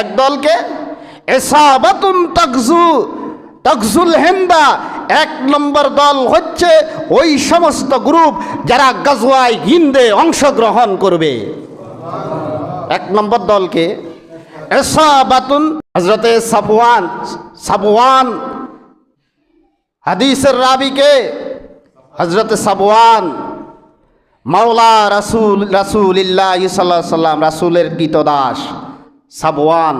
এক দলকে, এসাবাতুন তাকজু তাকজুল হেন্দা, এক নম্বর দল হচ্ছে ওই সমস্ত গ্রুপ যারা গাজওয়ায় হিন্দে অংশগ্রহণ করবে। এক নম্বর দলকে, এসাবাতুন হজরতে সাবওয়ান সাবওয়ান হাদিসের রাবিকে হজরত সাবওয়ান মাওলা রাসুল রাসুল ইল্লাহ সাল্লাম, রাসুলের গীতদাস সাবওয়ান,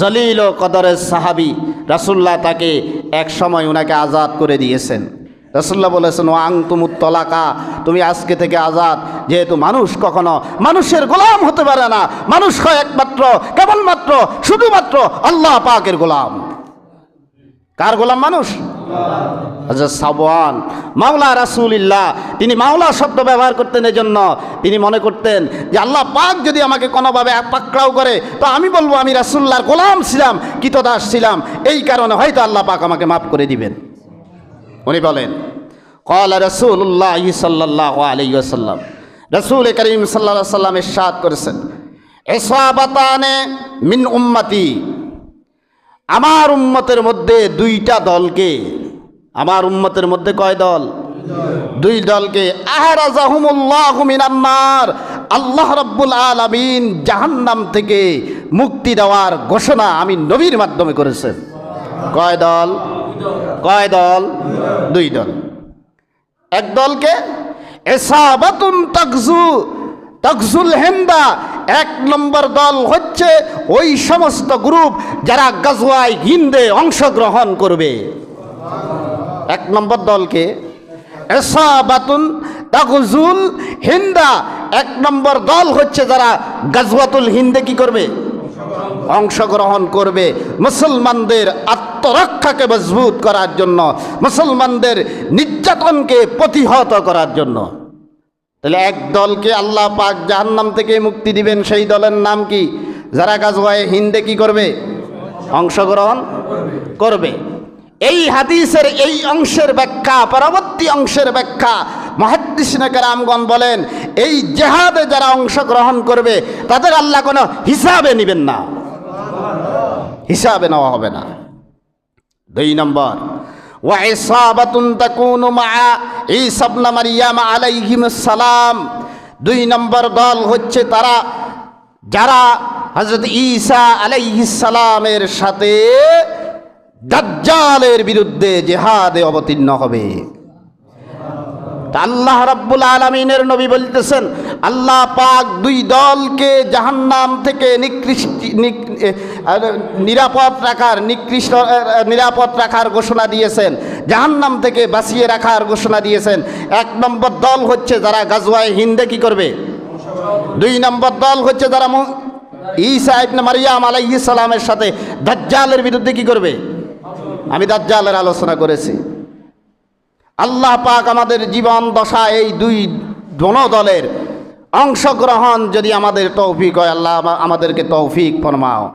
জলিল ও কদরের সাহাবি রাসুল্লাহ তাকে এক সময় ওনাকে আজাদ করে দিয়েছেন। রসুল্লাহ বলেছেন আং তুমুত্তলাকা তুমি আজকে থেকে আজাদ যেহেতু মানুষ কখনো মানুষের গোলাম হতে পারে না। মানুষ হয় একমাত্র, কেবলমাত্র, শুধুমাত্র আল্লাহ পাকের গোলাম। কার গোলাম মানুষ? হজরত সাবওয়ান, মাওলা রাসুলিল্লাহ, তিনি মাওলা শব্দ ব্যবহার করতেন এই জন্য তিনি মনে করতেন যে আল্লাহ পাক যদি আমাকে কোনোভাবে পাকড়াও করে, তো আমি বলব আমি রাসুল্লাহর গোলাম ছিলাম, কিতদাস ছিলাম। এই কারণে হয়তো আল্লাহ পাক আমাকে মাফ করে দিবেন। উনি বলেন কল রসুল্লাহ সাল্লাহ আলী আসাল্লাম রসুল করিম সাল্লা সাল্লাম ইরশাদ করেছেন এসাবাতানে মিন উম্মতি। আমার উম্মতের মধ্যে দুইটা দলকে আমার উম্মতের মধ্যে কয় দল? দুই দলকে আল্লাহ রব্বুল আলামিন জাহান্নাম থেকে মুক্তি দেওয়ার ঘোষণা আমি নবীর মাধ্যমে করেছেন। কয় দল? কয় দল? দুই দল। এক দলকে, এসাবাতুন তাকজু তকজুল হেন্দা। এক নম্বর দল হচ্ছে ওই সমস্ত গ্রুপ যারা গাজওয়ায় হিন্দে অংশগ্রহণ করবে। এক নম্বর দলকে এসাবাতুন তাকজুল হিন্দা। এক নম্বর দল হচ্ছে যারা গাজওয়াতুল হিন্দে কি করবে? অংশগ্রহণ করবে। মুসলমানদের আত্মরক্ষাকে মজবুত করার জন্য, মুসলমানদের নির্যাতনকে প্রতিহত করার জন্য। তাহলে এক দলকে আল্লাহ পাক জাহান্নাম থেকে মুক্তি দিবেন, সেই দলের নাম কি? যারা গাজওয়ায় হিন্দে কি করবে? অংশগ্রহণ করবে। এই হাদিসের এই অংশের ব্যাখ্যা, পরবর্তী অংশের ব্যাখ্যা মহাদ্দিসনাকের আমগণ বলেন, এই জেহাদে যারা অংশগ্রহণ করবে, তাদের আল্লাহ কোনো হিসাবে নেবেন না। হিসাবে নেওয়া হবে না। দুই নম্বর সালাম। দুই নম্বর দল হচ্ছে তারা, যারা হযরত ঈসা আলাইহিস সালামের সাথে দাজ্জালের বিরুদ্ধে জেহাদে অবতীর্ণ হবে। আল্লাহ রাব্বুল আলমিনের নবী বলতেছেন, আল্লাহ পাক দুই দলকে জাহান্নাম থেকে নিকৃষ্ট নিক- নিরাপদ রাখার নিকৃষ্ট নিরাপদ রাখার ঘোষণা দিয়েছেন, জাহান্নাম থেকে বাঁচিয়ে রাখার ঘোষণা দিয়েছেন। এক নম্বর দল হচ্ছে যারা গাজওয়ায় হিন্দে কি করবে? দুই নম্বর দল হচ্ছে যারা ঈসা ইবনে মারিয়াম আলাইহিস সালামের সাথে দাজ্জালের বিরুদ্ধে কি করবে? আমি দাজ্জালের আলোচনা করেছি। আল্লাহ পাক আমাদের জীবন দশা এই দুই দোনো দলের অংশগ্রহণ যদি আমাদের তৌফিক হয়, আল্লাহ আমা- আমাদেরকে তৌফিক ফরমাও।